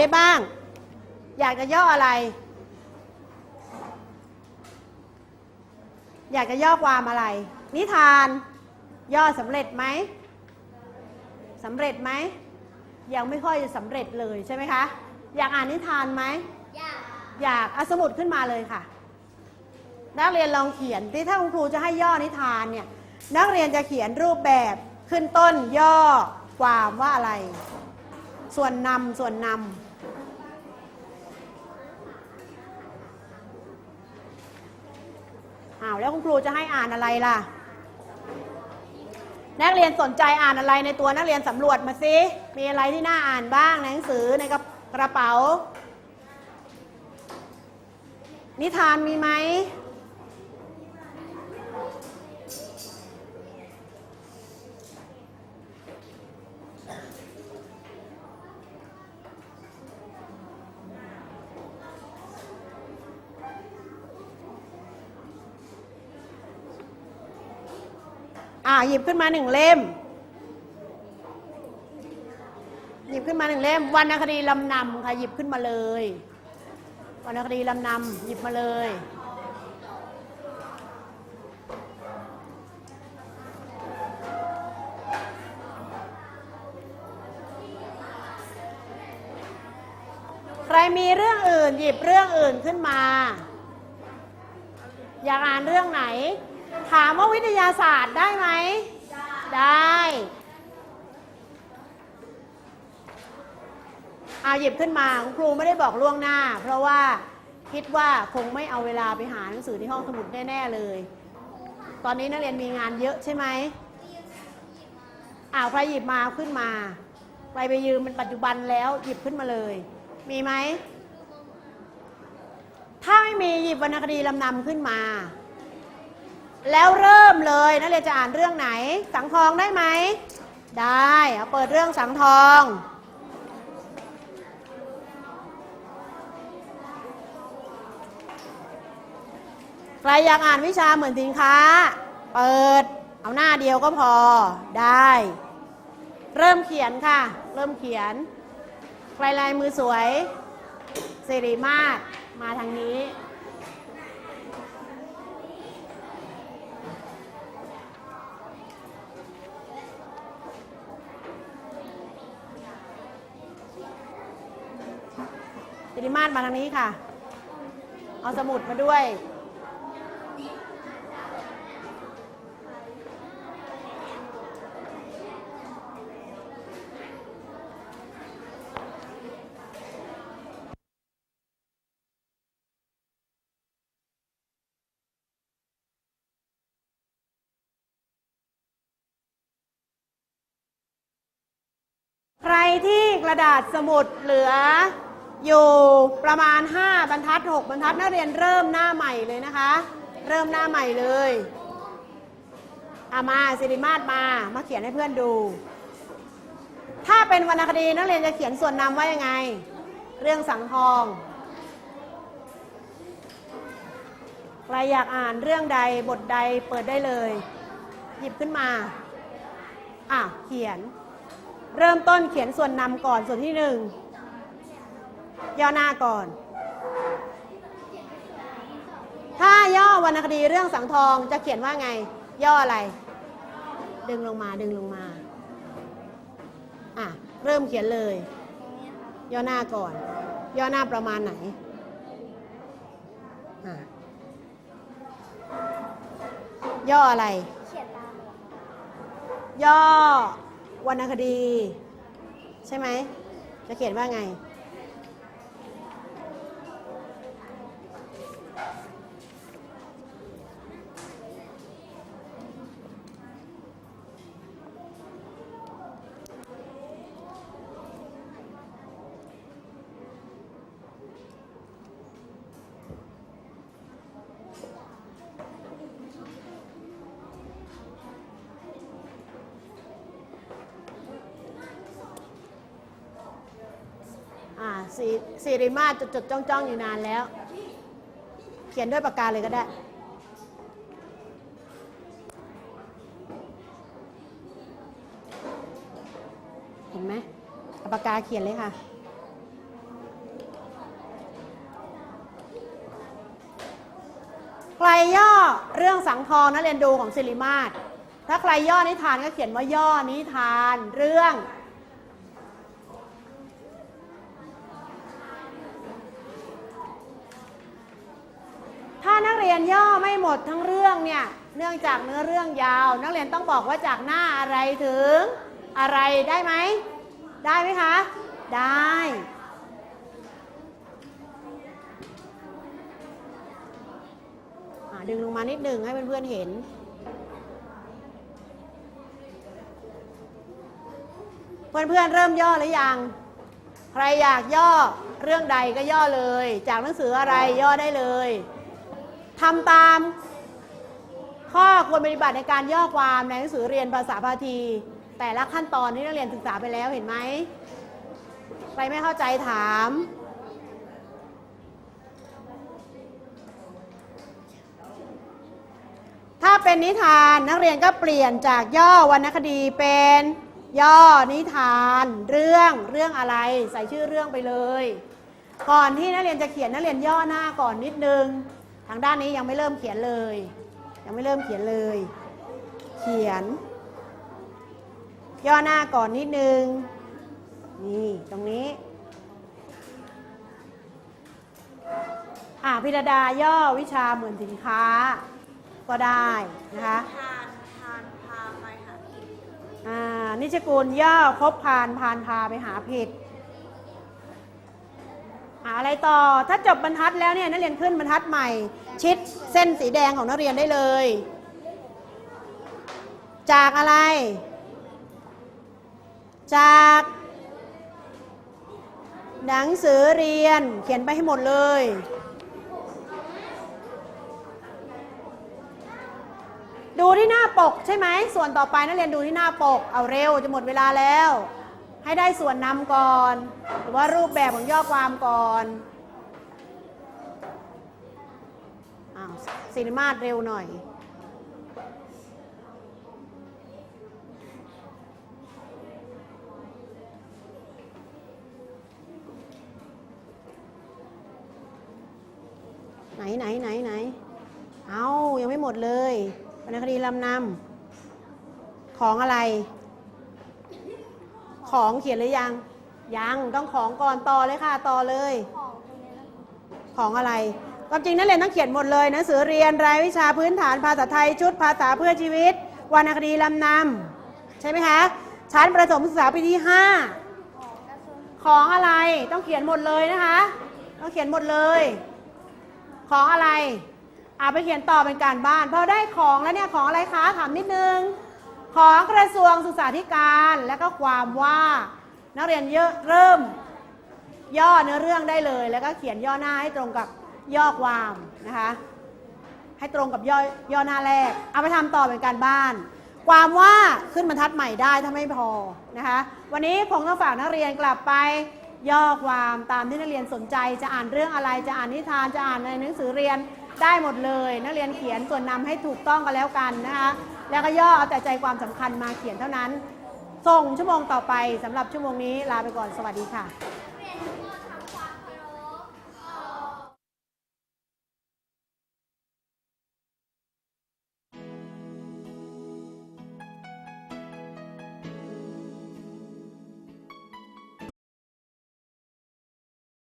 ได้บ้าง อยากจะย่ออะไร อยากจะย่อความอะไร นิทาน ย่อสำเร็จไหมสำเร็จไหม ยังไม่ค่อยจะสำเร็จเลยใช่ไหมคะ อยากอ่านนิทานไหมอยากอยากเอาสมุดขึ้นมาเลยค่ะ นักเรียนลองเขียนที่ถ้าคุณครูจะให้ย่อนิทานเนี่ย นักเรียนจะเขียนรูปแบบขึ้นต้นย่อความว่าอะไร ส่วนนำส่วนนำ อ้าวแล้วคุณครูจะให้อ่านอะไรล่ะ นักเรียนสนใจอ่านอะไรในตัวนักเรียนสำรวจมาสิมีอะไรที่น่าอ่านบ้างในหนังสือในกระกระเป๋า นิทานมีไหม อ่าหยิบขึ้นมาหนึ่งเล่ม หยิบขึ้นมาหนึ่งเล่มวรรณคดีลำนำค่ะหยิบขึ้นมาเลยวรรณคดีลำนำหยิบมาเลย ใครมีเรื่องอื่น หยิบเรื่องอื่นขึ้นมา อยากอ่านเรื่องไหน ถามว่าวิทยาศาสตร์ได้ไหม ได้เอาหยิบขึ้นมาครูไม่ได้บอกล่วงหน้า เพราะว่าคิดว่าคงไม่เอาเวลาไปหาหนังสือที่ห้องสมุดแน่ ๆ เลย ตอนนี้นักเรียนมีงานเยอะใช่ไหมอ้าวใครหยิบมาเอาขึ้นมาใครไปยืมเป็นปัจจุบันแล้วหยิบขึ้นมาเลย มีไหม ถ้าไม่มีหยิบวรรณคดีลำนำขึ้นมา แล้วเริ่มเลยนักเรียนจะอ่านเรื่องไหน สังทองได้ไหม ได้เอาเปิดเรื่องสังทอง ใครอยากอ่านวิชาเหมือนสินค้า เปิด เอาหน้าเดียวก็พอได้ เริ่มเขียนค่ะ เริ่มเขียน ใครลายมือสวยสิริมาศมาทางนี้ ริมาศมาทางนี้ค่ะ เอาสมุดมาด้วย ใครที่กระดาษสมุดเหลือ อยู่ประมาณ 5 บรรทัด 6 บรรทัดนักเรียนเริ่มหน้าใหม่เลยนะคะ เริ่มหน้าใหม่เลยอามาสิริมาศมามาเขียนให้เพื่อนดู ถ้าเป็นวรรณคดีนักเรียนจะเขียนส่วนนำว่ายังไง เรื่องสังทองใครอยากอ่านเรื่องใดบทใดเปิดได้เลย หยิบขึ้นมาอะเขียน เริ่มต้นเขียนส่วนนำก่อนส่วนที่หนึ่ง ย่อหน้าก่อน ถ้าย่อวรรณคดีเรื่องสังทองจะเขียนว่าไง ย่ออะไร ดึงลงมาดึงลงมาอะเริ่มเขียนเลย ย่อหน้าก่อน ย่อหน้าประมาณไหนอะย่ออะไร ย่อวรรณคดี ใช่ไหม จะเขียนว่าไง สิริมาจดจดจ้องจ้องอยู่นานแล้ว เขียนด้วยปากกาเลยก็ได้เห็นไหมปากกาเขียนเลยค่ะ ใครย่อเรื่องสังทองนะเรียนดูของสิริมาศถ้าใครย่อนิทานก็เขียนว่าย่อนิทานเรื่อง เรียนย่อไม่หมดทั้งเรื่องเนี่ยเนื่องจากเนื้อเรื่องยาว นักเรียนต้องบอกว่าจากหน้าอะไรถึงอะไรได้ไหมได้ไหมคะ ได้ ดึงลงมานิดหนึ่งให้เพื่อนๆเห็นเพื่อนๆเริ่มย่อหรือยัง ใครอยากย่อเรื่องใดก็ย่อเลย จากหนังสืออะไรย่อได้เลย ทำตามข้อควรปฏิบัติในการย่อความในหนังสือเรียนภาษาพาที แต่ละขั้นตอนที่นักเรียนศึกษาไปแล้วเห็นไหมใครไม่เข้าใจถาม ถ้าเป็นนิทานนักเรียนก็เปลี่ยนจากย่อวรรณคดีเป็นย่อนิทาน เรื่องเรื่องอะไร ใส่ชื่อเรื่องไปเลย ก่อนที่นักเรียนจะเขียนนักเรียนย่อหน้าก่อนนิดนึงางด้านนี้ยังไม่เริ่มเขียนเลย ยังไม่เริ่มเขียนเลย เขียน ย่อหน้าก่อนนิดนึง นี่ตรงนี้ อ่าพิรดาย่อวิชาเหมือนสินค้า ก็ได้นะคะทานทานพาไปหาผิดอ่านิชกุลย่อครบพานพานพาไปหาผิดหา อะไรต่อ ถ้าจบบรรทัดแล้วเนี่ยนักเรียนขึ้นบรรทัดใหม่ ชิดเส้นสีแดงของนักเรียนได้เลย จากอะไร จากหนังสือเรียนเขียนไปให้หมดเลย ดูที่หน้าปกใช่ไหม ส่วนต่อไปนักเรียนดูที่หน้าปก เอาเร็วจะหมดเวลาแล้ว ให้ได้ส่วนนำก่อน หรือว่ารูปแบบของย่อความก่อนอ้าวสินิมาศเร็วหน่อย ไหนไหนไหนไหนเอายังไม่หมดเลยวรรณคดีลำนำของอะไร ของเขียนหรือยัง ยังต้องของก่อนต่อเลยค่ะต่อเลย ของตรงนี้นะของอะไรความจริงนักเรียนต้องเขียนหมดเลยหนังสือเรียนรายวิชาพื้นฐานภาษาไทยชุดภาษาเพื่อชีวิตวรรณคดีลำนำใช่ไหมคะชั้นประถมศึกษาปีที่ ของกระทรวง5 ของอะไรต้องเขียนหมดเลยนะคะ ต้องเขียนหมดเลย ของอะไรอ่าไปเขียนต่อเป็นการบ้านพอได้ของแล้วเนี่ยของอะไรคะถามนิดนึง ของกระทรวงศึกษาธิการและก็ความว่านักเรียนเยอะเริ่ม ย่อเนื้อเรื่องได้เลย แล้วก็เขียนย่อหน้าให้ตรงกับย่อความนะคะ ให้ตรงกับย่อย่อหน้าแรก เอาไปทำต่อเป็นการบ้าน ความว่าขึ้นบรรทัดใหม่ได้ถ้าไม่พอนะคะ วันนี้คงต้องฝากนักเรียนกลับไปย่อความตามที่นักเรียนสนใจ จะอ่านเรื่องอะไรจะอ่านนิทานจะอ่านในหนังสือเรียนได้หมดเลย นักเรียนเขียนส่วนนำให้ถูกต้องกันแล้วกันนะคะแล้วก็ย่อเอาแต่ใจความสำคัญมาเขียนเท่านั้น ส่งชั่วโมงต่อไปสำหรับชั่วโมงนี้ลาไปก่อนสวัสดีค่ะ